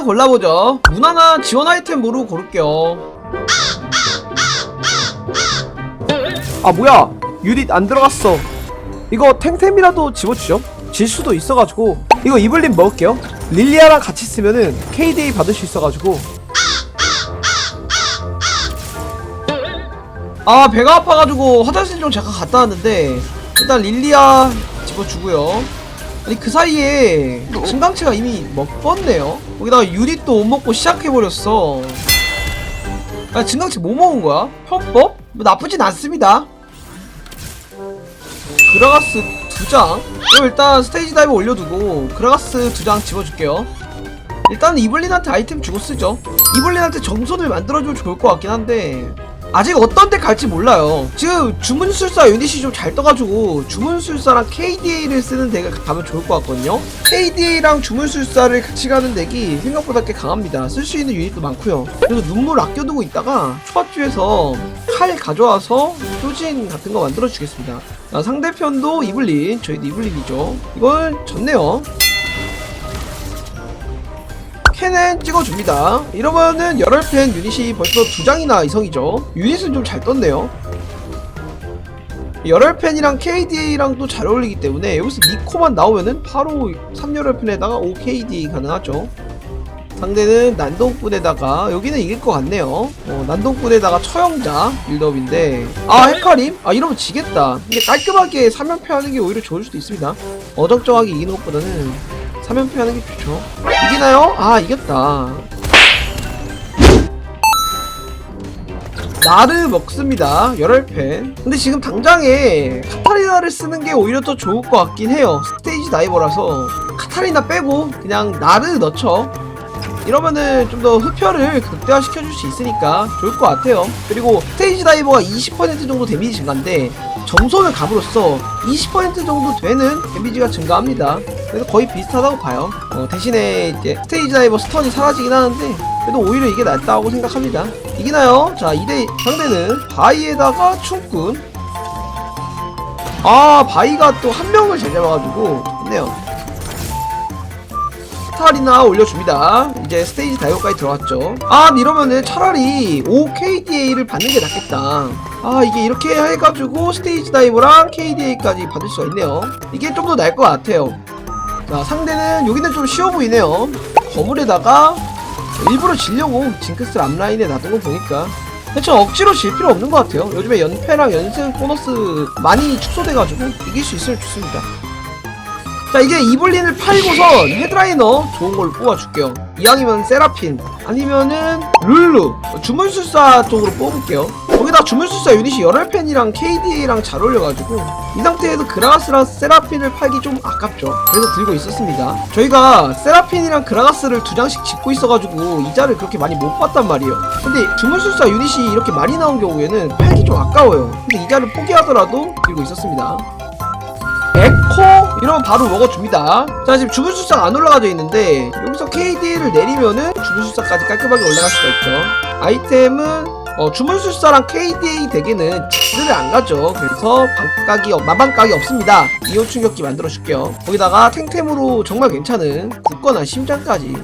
하나 골라보죠. 무난한 지원 아이템 모르고 고를게요. 아 뭐야. 유닛 안 들어갔어. 이거 탱템이라도 집어주죠. 질 수도 있어가지고. 이거 이블린 먹을게요. 릴리아랑 같이 쓰면은 KDA 받을 수 있어가지고. 아 배가 아파가지고 화장실 좀 잠깐 갔다 왔는데 일단 릴리아 집어주고요 아니 그 사이에 증강체가 이미 먹었네요. 거기다가 유닛도 못 먹고 시작해버렸어. 아 증강체 뭐 먹은 거야? 편법? 뭐 나쁘진 않습니다. 그라가스 두장. 그럼 일단 스테이지 다이브 올려두고 그라가스 두 장 집어줄게요. 일단 이블린한테 아이템 주고 쓰죠. 이블린한테 정손을 만들어주면 좋을 것 같긴 한데 아직 어떤 데 갈지 몰라요. 지금 주문술사 유닛이 좀 잘 떠가지고 주문술사랑 KDA를 쓰는 덱을 가면 좋을 것 같거든요. KDA랑 주문술사를 같이 가는 덱이 생각보다 꽤 강합니다. 쓸 수 있는 유닛도 많고요. 그래서 눈물 아껴두고 있다가 초밥주에서 칼 가져와서 효진 같은 거 만들어 주겠습니다. 아, 상대편도 이블린 저희도 이블린이죠. 이건 졌네요 캔은 찍어줍니다. 이러면은 열혈팬 유닛이 벌써 두 장이나 이성이죠. 유닛은 좀 잘 떴네요. 열혈팬이랑 KDA랑도 잘 어울리기 때문에 여기서 니코만 나오면은 바로 3열혈팬에다가 OKD 가능하죠. 상대는 난동꾼에다가 여기는 이길 것 같네요. 어, 난동꾼에다가 처형자 빌드업인데 아 헤카림? 아 이러면 지겠다. 이게 깔끔하게 3연패 하는 게 오히려 좋을 수도 있습니다. 어정쩡하게 이기는 것보다는 3연패 하는 게 좋죠. 이기나요? 아 이겼다. 나를 먹습니다. 열혈팬. 근데 지금 당장에 카타리나를 쓰는 게 오히려 더 좋을 것 같긴 해요. 스테이지 다이버라서 카타리나 빼고 그냥 나를 넣죠. 이러면은 좀 더 흡혈을 극대화시켜줄 수 있으니까 좋을 것 같아요. 그리고 스테이지 다이버가 20% 정도 데미지 증가인데 점선을 감으로써 20% 정도 되는 데미지가 증가합니다. 그래서 거의 비슷하다고 봐요. 어, 대신에 이제 스테이지 다이버 스턴이 사라지긴 하는데 그래도 오히려 이게 낫다고 생각합니다. 이기나요? 자, 2대 상대는 바이에다가 춤꾼. 아, 바이가 또 한 명을 잘 잡아가지고 좋네요. 스타리나 올려줍니다. 이제 스테이지 다이버까지 들어왔죠. 아, 이러면은 차라리 OKDA를 받는 게 낫겠다. 아, 이게 이렇게 해가지고 스테이지 다이버랑 KDA까지 받을 수가 있네요. 이게 좀 더 나을 것 같아요. 자, 상대는 여기는 좀 쉬워 보이네요. 거물에다가 일부러 지려고 징크스를 앞라인에 놔둔 거 보니까 대체 억지로 질 필요 없는 것 같아요. 요즘에 연패랑 연승 보너스 많이 축소돼가지고 이길 수 있으면 좋습니다. 자 이제 이블린을 팔고선 헤드라이너 좋은 걸 뽑아줄게요 이왕이면 세라핀 아니면은 룰루. 주문술사 쪽으로 뽑을게요. 거기다 주문술사 유닛이 열혈팬이랑 KDA랑 잘 어울려가지고 이 상태에서 그라가스랑 세라핀을 팔기 좀 아깝죠. 그래서 들고 있었습니다. 저희가 세라핀이랑 그라가스를 두 장씩 짚고 있어가지고 이자를 그렇게 많이 못 봤단 말이에요. 근데 주문술사 유닛이 이렇게 많이 나온 경우에는 팔기 좀 아까워요. 근데 이자를 포기하더라도 들고 있었습니다. 에코 이러면 바로 먹어줍니다. 자 지금 주문수사가 안 올라가져 있는데 여기서 KD를 내리면은 주문수사까지 깔끔하게 올라갈 수가 있죠. 아이템은 어, 주문술사랑 KDA 덱에는 직스를 안 가죠. 그래서 반각이 없- 마반각이 없습니다. 이온 충격기 만들어줄게요. 거기다가 탱템으로 정말 괜찮은 굳건한 심장까지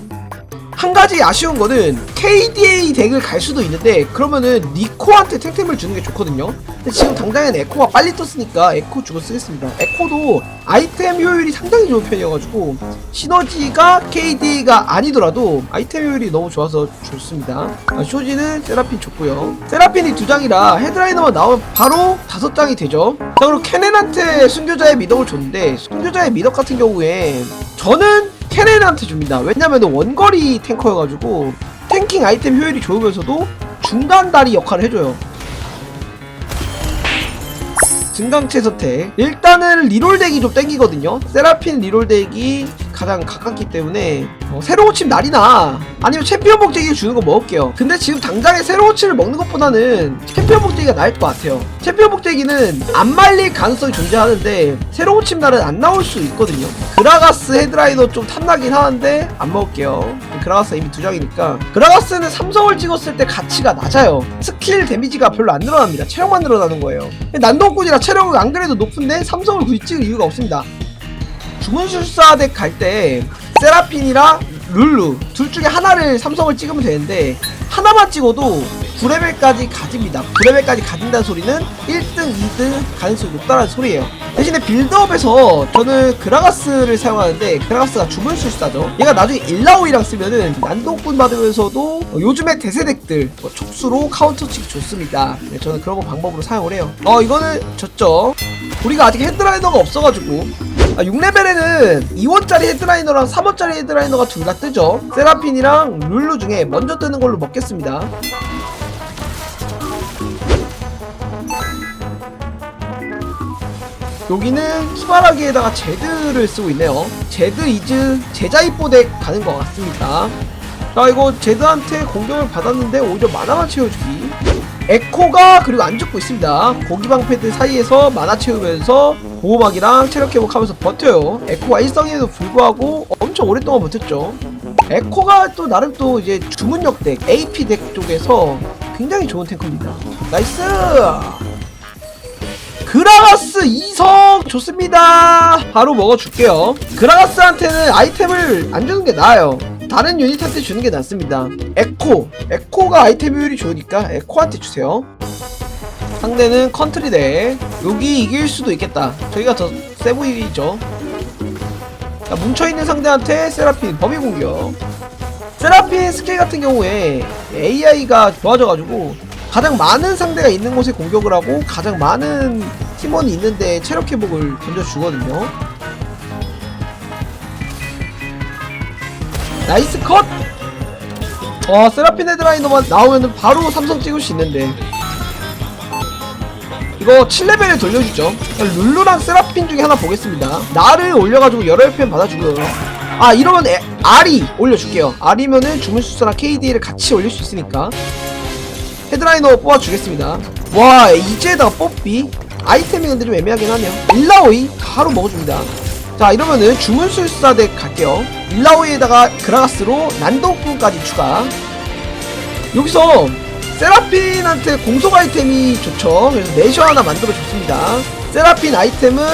한 가지 아쉬운 거는 KDA 덱을 갈 수도 있는데 그러면은 니코한테 탱템을 주는 게 좋거든요. 근데 지금 당장엔 에코가 빨리 떴으니까 에코 주고 쓰겠습니다. 에코도 아이템 효율이 상당히 좋은 편이어가지고 시너지가 KDA가 아니더라도 아이템 효율이 너무 좋아서 좋습니다. 아, 쇼지는 세라핀 좋고요. 세라핀이 두 장이라 헤드라이너만 나오면 바로 다섯 장이 되죠. 자 그리고 케넨한테 순교자의 미덕을 줬는데 순교자의 미덕 같은 경우에 저는 케넨한테 줍니다. 왜냐면 원거리 탱커여가지고 탱킹 아이템 효율이 좋으면서도 중간 다리 역할을 해줘요. 증강체 선택. 일단은 리롤 덱이 좀 땡기거든요. 세라핀 리롤 덱이 가장 가깝기 때문에 어, 새로 고침 날이나 아니면 챔피언 복제기 주는 거 먹을게요. 근데 지금 당장에 새로 고침을 먹는 것보다는 챔피언 복제기가 나을 것 같아요. 챔피언 복제기는 안 말릴 가능성이 존재하는데 새로 고침 날은 안 나올 수 있거든요. 그라가스 헤드라이너 좀 탐나긴 하는데 안 먹을게요. 그라가스 이미 두 장이니까 그라가스는 삼성을 찍었을 때 가치가 낮아요. 스킬 데미지가 별로 안 늘어납니다. 체력만 늘어나는 거예요. 난동꾼이라 체력은 안 그래도 높은데 삼성을 굳이 찍을 이유가 없습니다. 주문술사 덱 갈 때 세라핀이랑 룰루 둘 중에 하나를 삼성을 찍으면 되는데 하나만 찍어도 9레벨까지 가집니다. 9레벨까지 가진다는 소리는 1등 2등 가능성이 높다는 소리예요. 대신에 빌드업에서 저는 그라가스를 사용하는데 그라가스가 주문 술사죠. 얘가 나중에 일라오이랑 쓰면은 난동꾼 받으면서도 어, 요즘에 대세덱들 뭐 촉수로 카운터 치기 좋습니다. 네, 저는 그런 거 방법으로 사용을 해요. 어 이거는 졌죠. 우리가 아직 헤드라이너가 없어가지고 아, 6레벨에는 2원짜리 헤드라이너랑 3원짜리 헤드라이너가 둘 다 뜨죠. 세라핀이랑 룰루 중에 먼저 뜨는 걸로 먹겠습니다. 여기는 키바라기에다가 제드를 쓰고 있네요. 제드 이즈 제자이뽀덱 가는 것 같습니다. 자 이거 제드한테 공격을 받았는데 오히려 만화만 채워주기. 에코가 그리고 안 죽고 있습니다. 고기방 패드 사이에서 만화 채우면서 보호막이랑 체력 회복하면서 버텨요. 에코가 일성에도 불구하고 엄청 오랫동안 버텼죠. 에코가 또 나름 또 이제 주문력 덱 AP 덱 쪽에서 굉장히 좋은 탱커입니다. 나이스! 그라가스 2성! 좋습니다! 바로 먹어줄게요. 그라가스한테는 아이템을 안 주는 게 나아요. 다른 유닛한테 주는 게 낫습니다. 에코. 에코가 아이템 효율이 좋으니까 에코한테 주세요 상대는 컨트리 대. 여기 이길 수도 있겠다. 저희가 더 세 보이죠? 자, 뭉쳐있는 상대한테 세라핀 범위 공격. 세라핀 스킬 같은 경우에 AI가 좋아져가지고 가장 많은 상대가 있는 곳에 공격을 하고 가장 많은 팀원이 있는데 체력 회복을 던져주거든요. 나이스 컷! 와 세라핀 헤드라이너만 나오면 바로 삼성 찍을 수 있는데 이거 7레벨에 돌려주죠. 룰루랑 세라핀 중에 하나 보겠습니다. 나를 올려가지고 여러 편 받아주고요. 아 이러면 에, 알이 올려줄게요. 알이면은 주문수사랑 KD를 같이 올릴 수 있으니까. 헤드라이너 뽑아주겠습니다. 와 이제다가 뽑비 아이템이 근데 좀 애매하긴 하네요. 일라오이 바로 먹어줍니다. 자 이러면은 주문술사 덱 갈게요. 일라오이에다가 그라가스로 난동꾼까지 추가. 여기서 세라핀한테 공속 아이템이 좋죠. 그래서 내셔 하나 만들어 줬습니다. 세라핀 아이템은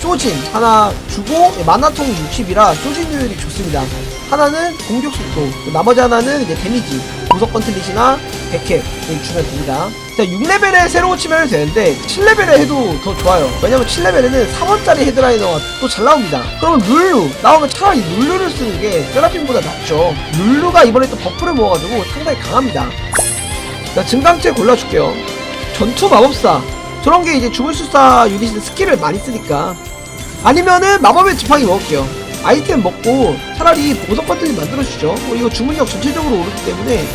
쇼진 하나 주고 마나통 60이라 쇼진 효율이 좋습니다. 하나는 공격 속도 나머지 하나는 이제 데미지 보석 건틀릿이나 백캡을 주면 됩니다. 자 6레벨에 새로 치면 되는데 7레벨에 해도 더 좋아요. 왜냐면 7레벨에는 3원짜리 헤드라이너가 또 잘 나옵니다. 그러면 룰루 나오면 차라리 룰루를 쓰는 게 세라핀보다 낫죠. 룰루가 이번에 또 버프를 모아가지고 상당히 강합니다 자 증강체 골라줄게요. 전투 마법사. 저런 게 이제 주물술사 유닛은 스킬을 많이 쓰니까. 아니면은 마법의 지팡이 먹을게요. 아이템 먹고 차라리 보석 버튼을 만들어주죠. 뭐 이거 주문력 전체적으로 오르기 때문에.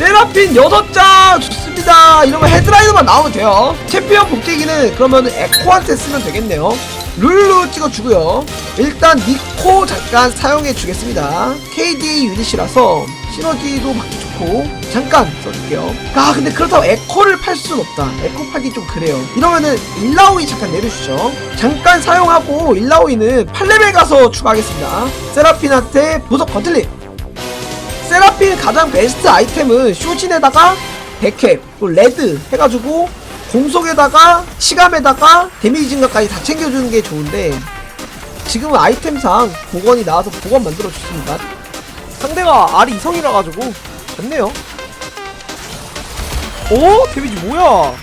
세라핀 6장! 좋습니다. 이러면 헤드라이너만 나오면 돼요. 챔피언 복제기는 그러면 에코한테 쓰면 되겠네요. 룰루 찍어주고요. 일단 니코 잠깐 사용해 주겠습니다. KD 유닛이라서 시너지도 받기 좋고 잠깐 써줄게요. 아 근데 그렇다고 에코를 팔 수는 없다. 에코 팔기 좀 그래요. 이러면은 일라오이 잠깐 내려주죠. 잠깐 사용하고 일라오이는 8레벨 가서 추가하겠습니다. 세라핀한테 보석 건틀립 세라핀 가장 베스트 아이템은 쇼진에다가 데캡, 또 레드 해가지고 공속에다가 치감에다가 데미지 증가까지 다 챙겨주는 게 좋은데 지금은 아이템상 복원이 나와서 복원 만들어 줬습니다. 상대가 알이 이성이라 가지고 좋네요. 오 데미지 뭐야?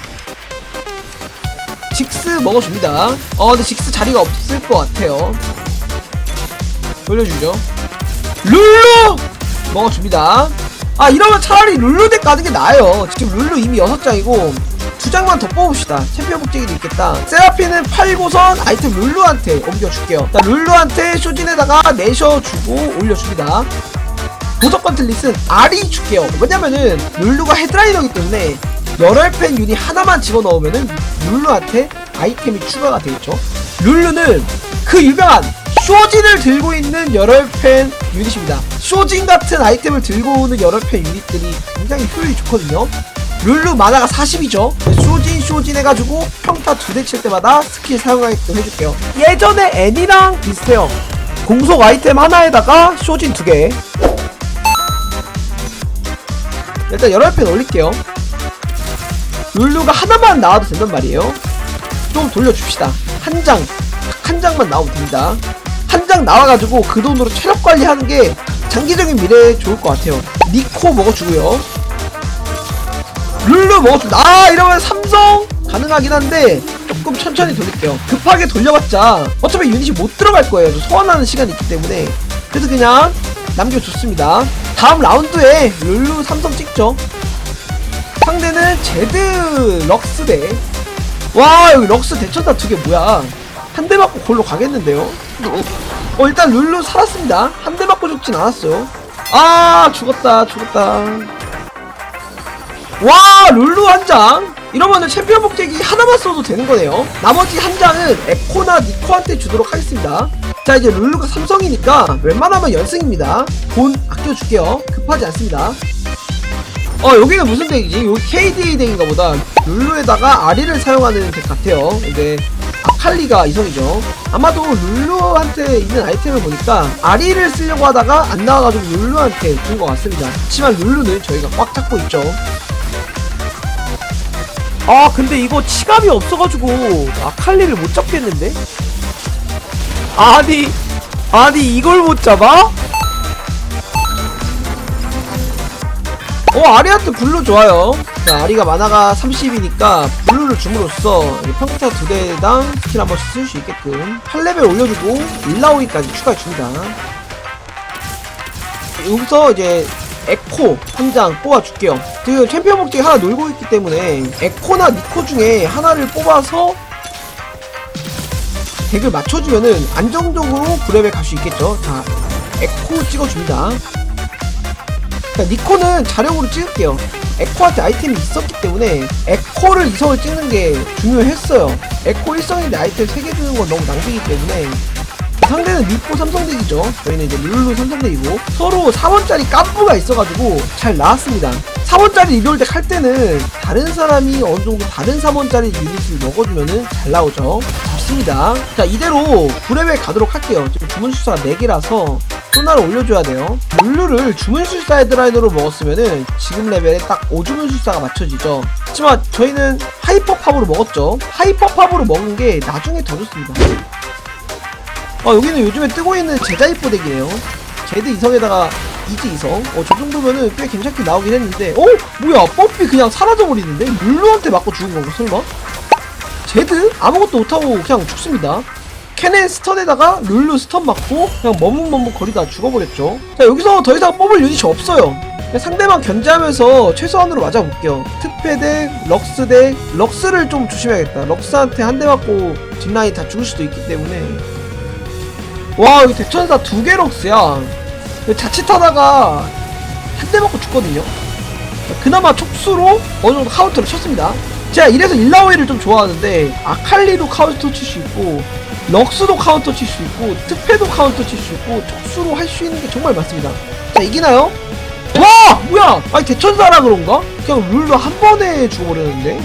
직스 먹어줍니다. 어 근데 직스 자리가 없을 것 같아요. 돌려주죠. 룰루! 먹어줍니다. 아 이러면 차라리 룰루 덱 가는 게 나아요. 지금 룰루 이미 6장이고 두 장만 더 뽑읍시다. 챔피언 복제기도 있겠다. 세라핀은 8고선 아이템 룰루한테 옮겨줄게요. 자 룰루한테 쇼진에다가 내셔주고 올려줍니다 보석 건틀릿은 알이 줄게요. 왜냐면은 룰루가 헤드라이너이기 때문에 열혈 팬 유닛 하나만 집어넣으면은 룰루한테 아이템이 추가가 되겠죠. 룰루는 그 유명한 쇼진을 들고 있는 열혈 팬 유닛입니다. 쇼진 같은 아이템을 들고 오는 열혈 팬 유닛들이 굉장히 효율이 좋거든요. 룰루 만화가 40이죠. 쇼진 쇼진 해가지고 평타 두 대 칠 때마다 스킬 사용하게끔 해줄게요. 예전에 애니랑 비슷해요. 공속 아이템 하나에다가 쇼진 두 개. 일단 여러 편 올릴게요. 룰루가 하나만 나와도 된단 말이에요. 좀 돌려줍시다. 한 장, 한 장만 나오면 됩니다. 한 장 나와가지고 그 돈으로 체력 관리하는 게 장기적인 미래에 좋을 것 같아요. 니코 먹어주고요. 룰루 먹어준다. 아 이러면 삼성 가능하긴 한데 조금 천천히 돌릴게요. 급하게 돌려봤자 어차피 유닛이 못 들어갈 거예요. 저 소환하는 시간이 있기 때문에 그래서 그냥 남겨줬습니다. 다음 라운드에 룰루 삼성 찍죠. 상대는 제드 럭스 대. 와 여기 럭스 대천사 두 개 뭐야? 한 대 맞고 골로 가겠는데요? 어 일단 룰루 살았습니다. 한 대 맞고 죽진 않았어요. 아 죽었다 죽었다. 와 룰루 한 장. 이러면은 챔피언 복제기 하나만 써도 되는 거네요. 나머지 한 장은 에코나 니코한테 주도록 하겠습니다. 자 이제 룰루가 삼성이니까 웬만하면 연승입니다. 돈 아껴줄게요. 급하지 않습니다. 어 여기는 무슨 덱이지? 여기 KDA 덱인가 보다 룰루에다가 아리를 사용하는 덱 같아요 이제 아칼리가 이성이죠 아마도 룰루한테 있는 아이템을 보니까 아리를 쓰려고 하다가 안 나와가지고 룰루한테 준 것 같습니다 하지만 룰루는 저희가 꽉 잡고 있죠 아 근데 이거 치감이 없어가지고 아칼리를 못 잡겠는데? 아니 아니 이걸 못 잡아? 어 아리한테 블루 좋아요. 자 아리가 만화가 30이니까 블루를 줌으로써 평타 두 대당 스킬 한 번씩 쓸 수 있게끔 8레벨 올려주고 1라오이까지 추가해줍니다. 여기서 이제 에코 한 장 뽑아줄게요. 지금 챔피언 목적이 하나 놀고 있기 때문에 에코나 니코 중에 하나를 뽑아서 덱을 맞춰주면은 안정적으로 브랩에 갈수 있겠죠 자 에코 찍어줍니다 자, 니코는 자력으로 찍을게요. 에코한테 아이템이 있었기 때문에 에코를 이성을 찍는 게 중요했어요. 에코 1성인데 아이템 3개 주는 건 너무 낭비이기 때문에 상대는 니코 삼성덱이죠. 저희는 이제 룰루 삼성덱이고 서로 4원짜리 깜부가 있어가지고 잘 나왔습니다. 4원짜리 리뷰덱 할 때는 다른 사람이 어느 정도 다른 3원짜리 유닛을 먹어주면은 잘 나오죠. 좋습니다. 자 이대로 9레벨 가도록 할게요. 지금 주문 수사가 4개라서 소나를 올려줘야 돼요. 룰루를 주문술사 헤드라인으로 먹었으면은 지금 레벨에 딱 5주문술사가 맞춰지죠. 하지만 저희는 하이퍼팝으로 먹었죠. 하이퍼팝으로 먹은 게 나중에 더 좋습니다. 아 여기는 요즘에 뜨고 있는 제자 이뽀 덱이에요. 제드 이성에다가 이지 이성. 어저 정도면은 꽤 괜찮게 나오긴 했는데 어? 뭐야 뽀삐 그냥 사라져버리는데? 룰루한테 맞고 죽은 건가 설마? 제드? 아무것도 못하고 그냥 죽습니다. 캐넨 스턴에다가 룰루 스턴 맞고 그냥 머뭇머뭇 거리다 죽어버렸죠. 자 여기서 더 이상 뽑을 유닛이 없어요. 상대방 견제하면서 최소한으로 맞아볼게요. 특패 대 럭스 대 럭스를 좀 조심해야겠다. 럭스한테 한 대 맞고 뒷라인 다 죽을 수도 있기 때문에 와 여기 대천사 두개 럭스야. 자칫하다가 한 대 맞고 죽거든요. 그나마 촉수로 어느 정도 카운터를 쳤습니다. 제가 이래서 일라오이를 좀 좋아하는데 아칼리도 카운터 칠 수 있고 럭스도 카운터 칠 수 있고 특패도 카운터 칠 수 있고 촉수로 할 수 있는 게 정말 많습니다. 자 이기나요? 와 뭐야? 아니 대천사라 그런가? 그냥 룰루 한 번에 죽어버렸는데.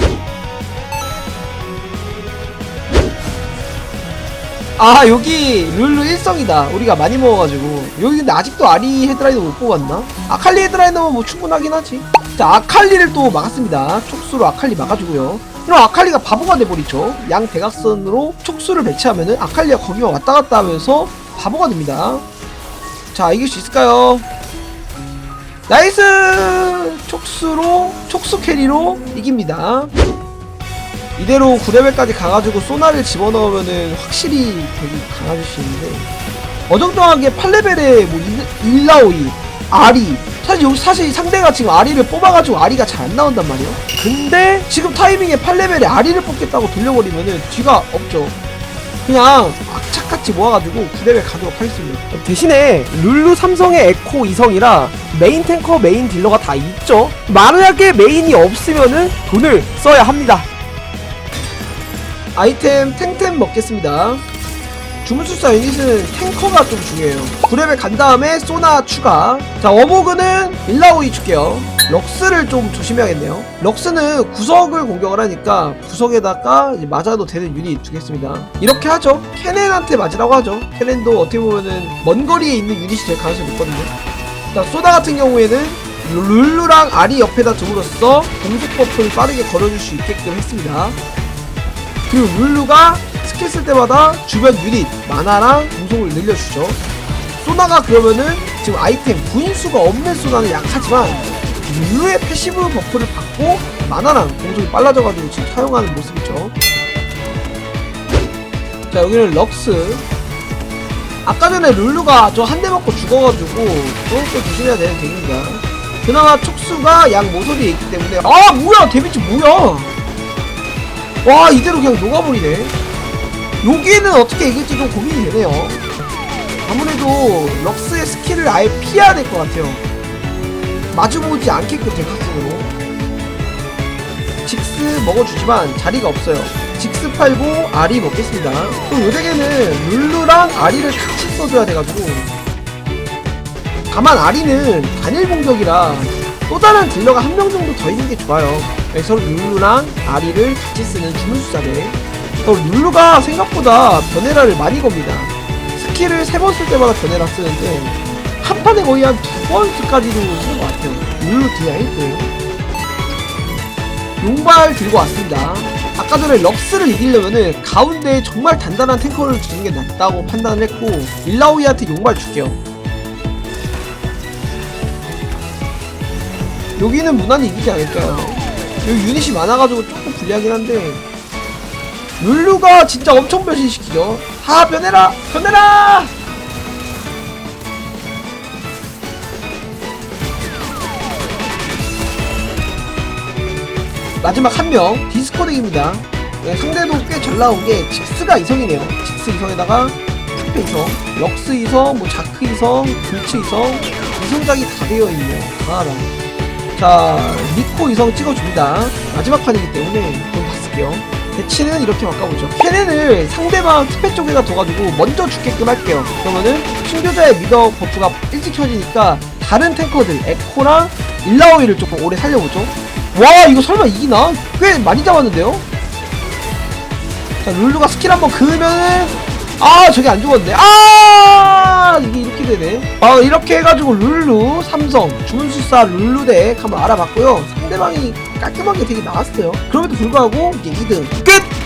아 여기 룰루 일성이다. 우리가 많이 먹어가지고. 여기 근데 아직도 아리 헤드라이너 못 뽑았나? 아칼리 헤드라이너면 뭐 충분하긴 하지. 자 아칼리를 또 막았습니다. 촉수로 아칼리 막아주고요. 그럼 아칼리가 바보가 돼버리죠. 양 대각선으로 촉수를 배치하면은 아칼리가 거기만 왔다 갔다 하면서 바보가 됩니다. 자 이길 수 있을까요? 나이스! 촉수로 촉수 캐리로 이깁니다 이대로 9레벨까지 가가지고 소나를 집어넣으면은 확실히 되게 강해질 수 있는데 어정쩡하게 8레벨에 뭐 일- 일라오이, 아리. 사실 여기 사실 상대가 지금 아리를 뽑아가지고 아리가 잘 안 나온단 말이에요. 근데 지금 타이밍에 8레벨에 아리를 뽑겠다고 돌려버리면은 뒤가 없죠. 그냥 악착같이 모아가지고 9레벨 가도록 하겠습니다. 대신에 룰루 삼성의 에코 이성이라 메인 탱커 메인 딜러가 다 있죠. 만약에 메인이 없으면은 돈을 써야 합니다 아이템 탱템 먹겠습니다. 주문술사 유닛은 탱커가 좀 중요해요. 9레벨 간 다음에 소나 추가. 자, 워모그는 일라오이 줄게요. 럭스를 좀 조심해야겠네요. 럭스는 구석을 공격을 하니까 구석에다가 맞아도 되는 유닛 주겠습니다. 이렇게 하죠. 캐넨한테 맞으라고 하죠. 캐넨도 어떻게 보면은 먼 거리에 있는 유닛이 될 가능성이 높거든요. 자, 소나 같은 경우에는 룰루랑 아리 옆에다 둠으로써 공격 버프를 빠르게 걸어줄 수 있게끔 했습니다. 그리고 룰루가 스킬 쓸 때마다 주변 유닛 만화랑 공속을 늘려주죠. 소나가 그러면은 지금 아이템 부인수가 없는 수나는 약하지만 룰루의 패시브 버프를 받고 마나랑 공속이 빨라져가지고 지금 사용하는 모습이죠. 자 여기는 럭스 아까 전에 룰루가 저 한 대 맞고 죽어가지고 그것도 조심해야 되는 덱입니다. 그나마 촉수가 양 모서리에 있기 때문에 아 뭐야 데미지 뭐야 와 이대로 그냥 녹아버리네. 여기는 어떻게 이길지 좀 고민이 되네요. 아무래도 럭스의 스킬을 아예 피해야 될 것 같아요. 마주보지 않게끔 데카스로. 직스 먹어주지만 자리가 없어요. 직스 팔고 아리 먹겠습니다. 또 요덱에는 룰루랑 아리를 같이 써줘야 돼가지고. 다만 아리는 단일 공격이라 또 다른 딜러가 한 명 정도 더 있는 게 좋아요. 그래서 룰루랑 아리를 같이 쓰는 주문수사대 또 룰루가 생각보다 변해라를 많이 겁니다. 스킬을 세 번 쓸 때마다 변해라 쓰는데 한 판에 거의 한 두 번까지도 쓰는 것 같아요. 룰루 딜량 1등 용발 들고 왔습니다. 아까 전에 럭스를 이기려면은 가운데에 정말 단단한 탱커를 주는 게 낫다고 판단을 했고 일라오이한테 용발 줄게요. 여기는 무난히 이기지 않을까요? 여기 유닛이 많아가지고 조금 불리하긴 한데 룰루가 진짜 엄청 변신시키죠. 다 변해라! 변해라! 마지막 한 명 디스코덱입니다. 네, 상대도 꽤 잘 나온 게 직스가 이성이네요. 직스 이성에다가 큐페 이성, 럭스 이성, 뭐 자크 이성, 불츠 이성 이성작이 다 되어 있네요. 강하다. 자 니코 이성 찍어줍니다. 마지막 판이기 때문에 좀 봤을게요. 대치는 이렇게 바꿔보죠. 캐넨을 상대방 스페 쪽에다 둬가지고 먼저 죽게끔 할게요. 그러면은 신교자의 미더 버프가 일찍 켜지니까 다른 탱커들 에코랑 일라오이를 조금 오래 살려보죠. 와 이거 설마 이기나? 꽤 많이 잡았는데요? 자 룰루가 스킬 한번 그으면은 아 저게 안 죽었네 아 이게 되네 아 이렇게 해가지고 룰루 삼성 주문술사 룰루 덱 한번 알아봤고요. 상대방이 깔끔하게 되게 나왔어요. 그럼에도 불구하고 이게 2등 끝!